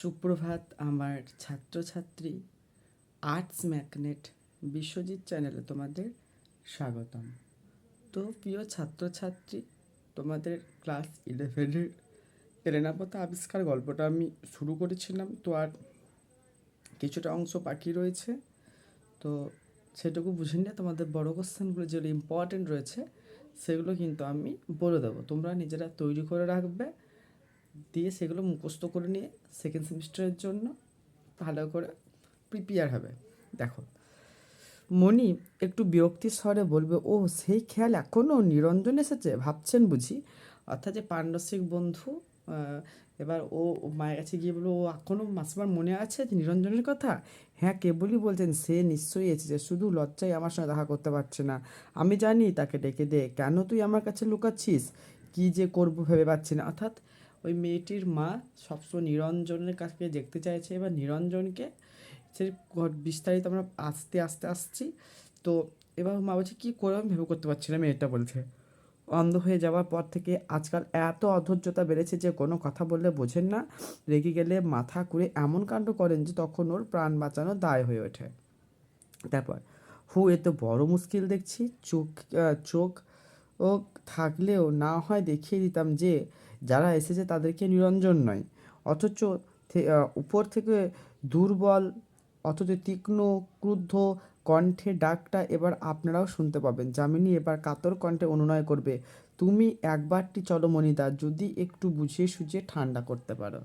সুপ্রভাত আমার ছাত্রছাত্রী আর্টস ম্যাগনেট বিশ্বজিৎ চ্যানেলে তোমাদের স্বাগতম। তো প্রিয় ছাত্রছাত্রী, তোমাদের ক্লাস ইলেভেনের প্রেরণাপথ আবিষ্কার গল্পটা আমি শুরু করেছিলাম। তো আর কিছুটা অংশ বাকি রয়েছে। তো সেটুকু বুঝে নিয়ে তোমাদের বড় কোশ্চেনগুলো যেগুলো ইম্পর্টেন্ট রয়েছে, সেগুলো কিন্তু আমি বলে দেবো। তোমরা নিজেরা তৈরি করে রাখবে। দিয়ে সেগুলো মুখস্থ করে নিয়ে সেকেন্ড সেমিস্টারের জন্য ভালো করে প্রিপেয়ার হবে। দেখো, মণি একটু বিরক্তির স্বরে বলবে, ও, সেই খেয়াল এখনও নিরঞ্জন এসেছে? ভাবছেন বুঝি। অর্থাৎ যে পাণ্ডসিক বন্ধু এবার ও মায়ের কাছে গিয়ে বলল ও এখনও মাসিমার মনে আছে যে নিরঞ্জনের কথা? হ্যাঁ কেবলই বলছেন, সে নিশ্চয়ই এসেছে, শুধু লজ্জায় আমার সঙ্গে দেখা করতে পারছে না। আমি জানি তাকে ডেকে দে, কেন তুই আমার কাছে লুকাচ্ছিস? কি যে করব ভেবে পাচ্ছি না। অর্থাৎ ওই মেয়েটির মা সবসময় নিরঞ্জনের কাছে দেখতে চাইছে এবার নিরঞ্জনকে সে বিস্তারিত আমরা আস্তে আস্তে আসছি। তো এবার মা বলছে, কী করে আমি ভেবে করতে পারছি না? মেয়েটা বলছে। অন্ধ হয়ে যাওয়ার পর থেকে আজকাল এত অধৈর্যতা বেড়েছে যে কোনো কথা বললে বোঝেন না। রেগে গেলে মাথা করে এমন কাণ্ড করেন যে তখন ওর প্রাণ বাঁচানো দায় হয়ে ওঠে। তারপর, হু, এ তো বড় মুশকিল দেখছি। চোখ চোখ ও থাকলেও না হয় দেখিয়ে দিতাম যে, যারা এসেছে তাদেরকে নিরঞ্জন নয়। অথচ উপর থেকে দুর্বল, অথচ তীক্ষ্ণ, ক্রুদ্ধ কণ্ঠে ডাকটা এবার আপনারাও শুনতে পাবেন। যামিনী এবার কাতর কণ্ঠে অনুনয় করবে, তুমি একবারটি চলো মনিদা যদি একটু বুঝিয়ে সুঝিয়ে ঠান্ডা করতে পারো।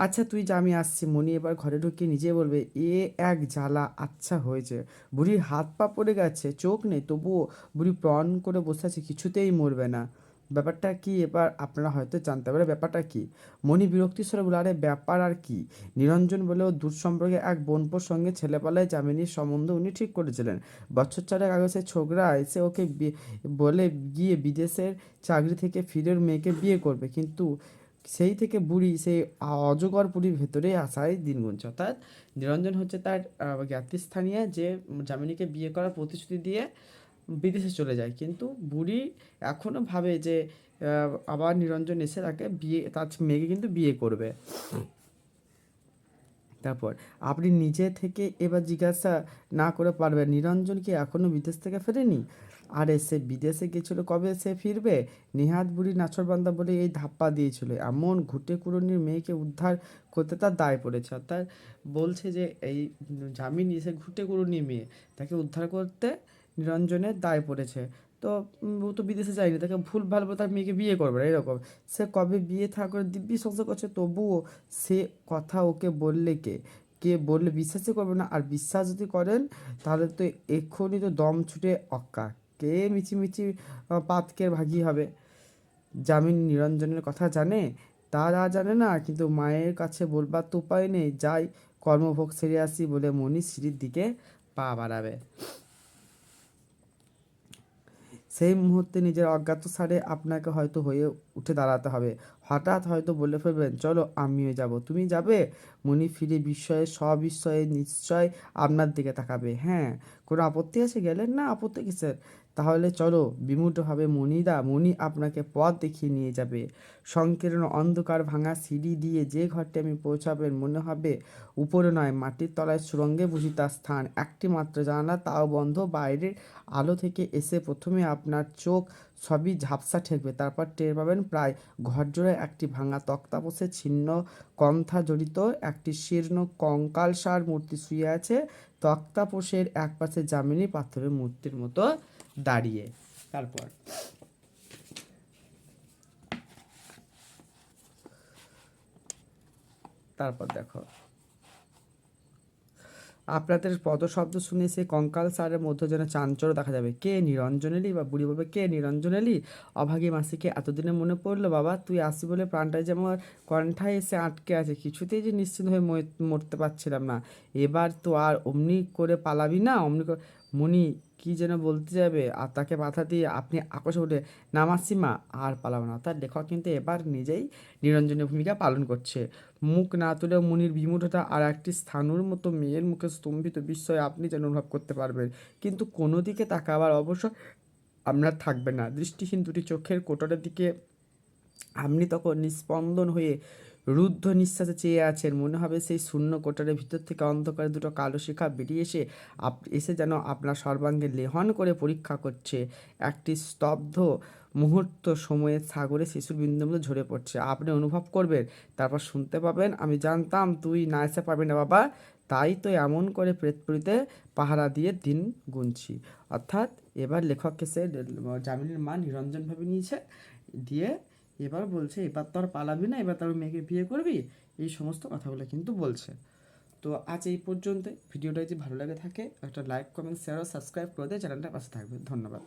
আচ্ছা তুই যা, আমি আসছি। মনি এবার ঘরে ঢুকিয়ে নিজে বলবে, এ এক জ্বালা আচ্ছা হয়েছে। বুড়ির হাত পা পড়ে গেছে, চোখ নেই, তবুও বুড়ি প্রণ করে বসে আছে, কিছুতেই মরবে না। ব্যাপারটা কি? এবার আপনারা হয়তো জানতে পারে ব্যাপারটা কি? মণি বিরক্তি স্বরে বলে, আরে, ব্যাপার আর কি? নিরঞ্জন বলেও দূর সম্পর্কে এক বোনপোর সঙ্গে ছেলেপালায় জামিনীর সম্বন্ধ উনি ঠিক করেছিলেন। বছর চারেক আগে সে ছোকরা এসে ওকে বলে গিয়ে বিদেশের চাকরি থেকে ফিরে ওর মেয়েকে বিয়ে করবে। কিন্তু সেই থেকে বুড়ি, সেই অজগর বুড়ির ভেতরেই আসায় দিন গুনছে অর্থাৎ নিরঞ্জন হচ্ছে তার জ্ঞাতিস্থানীয় যে জামিনীকে বিয়ে করার প্রতিশ্রুতি দিয়ে বিদেশে চলে যায়। কিন্তু বুড়ি এখনও ভাবে যে আবার নিরঞ্জন এসে তাকে বিয়ে, তার মেয়েকে কিন্তু বিয়ে করবে। তারপর, আপনি নিজে থেকে এবার জিজ্ঞাসা না করে পারবেন। নিরঞ্জন কি এখনও বিদেশ থেকে ফেরেনি? আরে, সে বিদেশে গেছিল কবে সে ফিরবে? নিহাত বুড়ি নাছরবান্দা বলে এই ধাপ্পা দিয়েছিল। এমন ঘুটে কুড়নির মেয়েকে উদ্ধার করতে তার দায় পড়েছে। অর্থাৎ বলছে যে, এই জামিনী সে ঘুটে কুড়নির মেয়ে। তাকে উদ্ধার করতে নিরঞ্জনের দায় পড়েছে। তো ও তো বিদেশে যায়নি তাকে ভুল ভালো তার মেয়েকে বিয়ে করবে না এরকম। সে কবে বিয়ে থা করে দিব্যি সংসার করছে তবুও সে কথা ওকে বললে কে? কে বললে বিশ্বাসই করবে না আর বিশ্বাস যদি করেন তাহলে তো এক্ষুনি তো দম ছুটে অক্কা। কে মিছিমিছি আহ, পাতকের ভাগি হবে? জামিন নিরঞ্জনের কথা জানে? তারা জানে না কিন্তু মায়ের কাছে বলবার তো উপায় নেই যাই কর্মভোগ সেরে আসি বলে মনি সিঁড়ির দিকে পা বাড়াবে। সেই মুহূর্তে নিজের অজ্ঞাত সারে আপনাকে হয়তো হয়ে উঠে দাঁড়াতে হবে। হঠাৎ হয়তো বলে ফেলবেন, চলো আমিও যাব। তুমি যাবে? মনি ফিরে বিস্ময়ে, সবিস্ময়ে, নিশ্চয় আপনার দিকে তাকাবে। হ্যাঁ কোনো আপত্তি আছে? গেলেন না? আপত্তি কিসের? তাহলে চলো বিমূঢ়ভাবে মনিদা মনি আপনাকে পথ দেখিয়ে নিয়ে যাবে। সংকীর্ণ অন্ধকার ভাঙা সিঁড়ি দিয়ে যে ঘরটি আমি পৌঁছাবেন মনে হবে উপরে নয়, মাটির তলায় সুরঙ্গে বুঝি তার স্থান। একটি মাত্র জানালা, তাও বন্ধ। বাইরের আলো থেকে এসে প্রথমে আপনার চোখ সবই ঝাপসা ঠেকবে। তারপর টের পাবেন প্রায় ঘরজোড়ায় একটি ভাঙা তক্তাপোষে ছিন্ন কন্থা জড়িত একটি শীর্ণ কঙ্কালসার মূর্তি শুয়ে আছে। তক্তাপোষের একপাশে জামিনী পাথরের মূর্তির মতো দাঁড়িয়ে। তারপর। তারপর দেখো। আপনাদের পদশব্দ শুনে সেই কঙ্কাল সারের মধ্যে যেন চাঞ্চল্য দেখা যাবে। কে নিরঞ্জন এলি বা বুড়ি বলবে, কে নিরঞ্জন এলি? অভাগী মাসিকে এতদিনে মনে পড়ল, বাবা, তুই আসি বলে প্রাণটা যে আমার কণ্ঠায় এসে আটকে আছে। কিছুতেই যে নিশ্চিন্ত হয়ে মরে- মরতে পারছিলাম না। এবার তো আর অমনি করে পালাবি না, অমনি করে মনি কি যেন বলতে যাবে, আর তাকে মাথা দিয়ে আপনি আকাশে উঠে নামাসিমা আর পালাবো না। তার লেখক কিন্তু এবার নিজেই নিরঞ্জনের ভূমিকা পালন করছে। মুখ না তুলে মুনির বিমূঢ়তা আর একটি স্থানুর মতো মেয়ের মুখে স্তম্ভিত বিস্ময় আপনি যেন অনুভব করতে পারবেন। কিন্তু কোনো দিকে তাকাবার অবশ্য আপনার থাকবে না। দৃষ্টিহীন দুটি চোখের কোটরের দিকে আপনি তখন নিস্পন্দন হয়ে রুদ্ধ নিঃশ্বাসে চেয়ে আছেন। মনে হবে সেই শূন্য কোটারের ভিতর থেকে অন্ধকারে দুটো কালো শিখা বেরিয়ে এসে আপ, এসে যেন আপনার সর্বাঙ্গে লেহন করে পরীক্ষা করছে। একটি স্তব্ধ মুহূর্ত সময়ের সাগরে শিশুর বিন্দুগুলো ঝরে পড়ছে। আপনি অনুভব করবেন, তারপর শুনতে পাবেন, আমি জানতাম তুই না এসে পারবি না বাবা। তাই তো এমন করে প্রেতপুরীতে পাহারা দিয়ে দিন গুনছি। অর্থাৎ এবার লেখককে সে জামিনের মা নিরঞ্জনভাবে নিয়েছে। দিয়ে এবার বলছে, এবার তো আর পালাবি না, এবার তার মেয়েকে বিয়ে করবি? এই সমস্ত কথাগুলো কিন্তু বলছে। তো আজ এই পর্যন্ত ভিডিওটা যদি ভালো লাগে থাকে, একটা লাইক কমেন্ট শেয়ার ও সাবস্ক্রাইব করে দিয়ে চ্যানেলটা পাশে থাকবে ধন্যবাদ।